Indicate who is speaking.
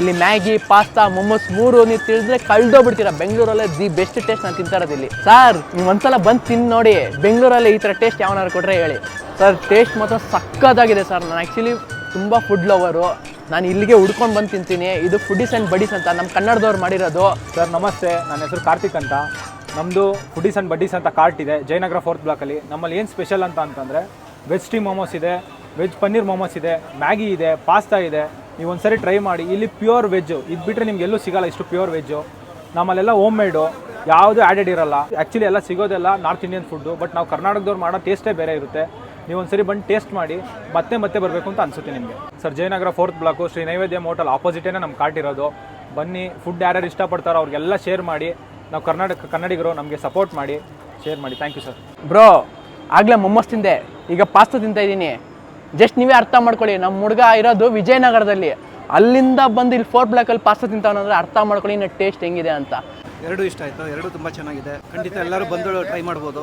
Speaker 1: ಇಲ್ಲಿ Maggi, pasta momos ಮೂರು ನೀವು ತಿಳಿದ್ರೆ ಕಳ್ದೋಗ್ಬಿಡ್ತೀರಾ. ಬೆಂಗಳೂರಲ್ಲೇ ದಿ ಬೆಸ್ಟ್ ಟೇಸ್ಟ್ ನಾನು ತಿಂತಾ ಇರೋದು ಇಲ್ಲಿ. ಸರ್, ನೀವು ಒಂದ್ಸಲ ಬಂದು ತಿಂದು ನೋಡಿ. ಬೆಂಗಳೂರಲ್ಲಿ ಈ ಥರ ಟೇಸ್ಟ್ ಯಾವನಾರು ಕೊಟ್ಟರೆ ಹೇಳಿ. ಸರ್, ಟೇಸ್ಟ್ ಮಾತ್ರ ಸಕ್ಕತ್ತಾಗಿದೆ ಸರ್. ನಾನು ಆ್ಯಕ್ಚುಲಿ ತುಂಬ ಫುಡ್ ಲವರು ನಾನು ಇಲ್ಲಿಗೆ ಹುಡ್ಕೊಂಡು ಬಂದು ತಿಂತೀನಿ. ಇದು ಫುಡೀಸ್ ಆ್ಯಂಡ್ ಬಡೀಸ್ ಅಂತ. ನಮ್ಮ ಕನ್ನಡದವ್ರು ಮಾಡಿರೋದು.
Speaker 2: ಸರ್, ನಮಸ್ತೆ. ನನ್ನ ಹೆಸರು ಕಾರ್ತಿಕ್ ಅಂತ. ನಮ್ಮದು ಫುಡೀಸ್ ಆ್ಯಂಡ್ ಬಡೀಸ್ ಅಂತ ಕಾರ್ಟ್ ಇದೆ. ಜಯನಗರ ಫೋರ್ತ್ ಬ್ಲಾಕಲ್ಲಿ ನಮ್ಮಲ್ಲಿ ಏನು ಸ್ಪೆಷಲ್ ಅಂತ ಅಂತಂದರೆ ವೆಜ್ ಸ್ಟೀಮ್ ಮೊಮೋಸ್ ಇದೆ ವೆಜ್ ಪನ್ನೀರ್ ಮೊಮೋಸ್ ಇದೆ, ಮ್ಯಾಗಿ ಇದೆ, ಪಾಸ್ತಾ ಇದೆ. ನೀವು ಒಂದ್ಸರಿ ಟ್ರೈ ಮಾಡಿ. ಇಲ್ಲಿ ಪ್ಯೂರ್ ವೆಜ್ಜು ಇದು ಬಿಟ್ಟರೆ ನಿಮ್ಗೆ ಎಲ್ಲೂ ಸಿಗಲ್ಲ ಇಷ್ಟು ಪ್ಯೂರ್ ವೆಜ್ಜು ನಮ್ಮಲ್ಲೆಲ್ಲ ಹೋಮ್ ಮೇಡು ಯಾವುದು ಆ್ಯಡೆಡ್ ಇರಲ್ಲ. ಆ್ಯಕ್ಚುಲಿ ಎಲ್ಲ ಸಿಗೋದೆಲ್ಲ ನಾರ್ತ್ ಇಂಡಿಯನ್ ಫುಡ್ಡು ಬಟ್ ನಾವು ಕರ್ನಾಟಕದವ್ರು ಮಾಡೋ ಟೇಸ್ಟೇ ಬೇರೆ ಇರುತ್ತೆ. ನೀವು ಒಂದ್ಸರಿ ಬಂದು ಟೇಸ್ಟ್ ಮಾಡಿ, ಮತ್ತೆ ಮತ್ತೆ ಬರಬೇಕು ಅಂತ ಅನಿಸುತ್ತೆ ನಿಮಗೆ. Sir Jayanagar fourth block Shri Naivedya hotel ಆಪೋಸಿಟೇ ನಮ್ಮ ಕಾಟಿರೋದು ಬನ್ನಿ ಫುಡ್ ಯಾರ್ಯಾರು ಇಷ್ಟಪಡ್ತಾರೋ ಅವ್ರಿಗೆಲ್ಲ ಶೇರ್ ಮಾಡಿ. ನಾವು ಕರ್ನಾಟಕ, ಕನ್ನಡಿಗರು ನಮಗೆ ಸಪೋರ್ಟ್ ಮಾಡಿ ಶೇರ್ ಮಾಡಿ. ಥ್ಯಾಂಕ್ ಯು ಸರ್
Speaker 1: ಬ್ರೋ ಆಗಲೇ ಮೊಮ್ಮಸ್ ತಿಂದೆ. ಈಗ ಪಾಸ್ತಾ ತಿಂತಾ ಇದ್ದೀನಿ. ಜಸ್ಟ್ ನೀವೇ ಅರ್ಥ ಮಾಡ್ಕೊಳ್ಳಿ. ನಮ್ಮ ಹುಡುಗ ಇರೋದು ವಿಜಯನಗರದಲ್ಲಿ. ಅಲ್ಲಿಂದ ಬಂದು ಇಲ್ಲಿ ಫೋರ್ ಬ್ಲಾಕಲ್ಲಿ ಪಾಸ್ತಾ ತಿಂತಾವನಂದ್ರೆ ಅರ್ಥ ಮಾಡ್ಕೊಳ್ಳಿ, ಇನ್ನು ಟೇಸ್ಟ್ ಹೆಂಗಿದೆ ಅಂತ.
Speaker 3: ಎರಡು ಇಷ್ಟ ಆಯಿತು. ಎರಡು ತುಂಬ ಚೆನ್ನಾಗಿದೆ. ಖಂಡಿತ ಎಲ್ಲರೂ ಬಂದು ಟ್ರೈ ಮಾಡ್ಬೋದು.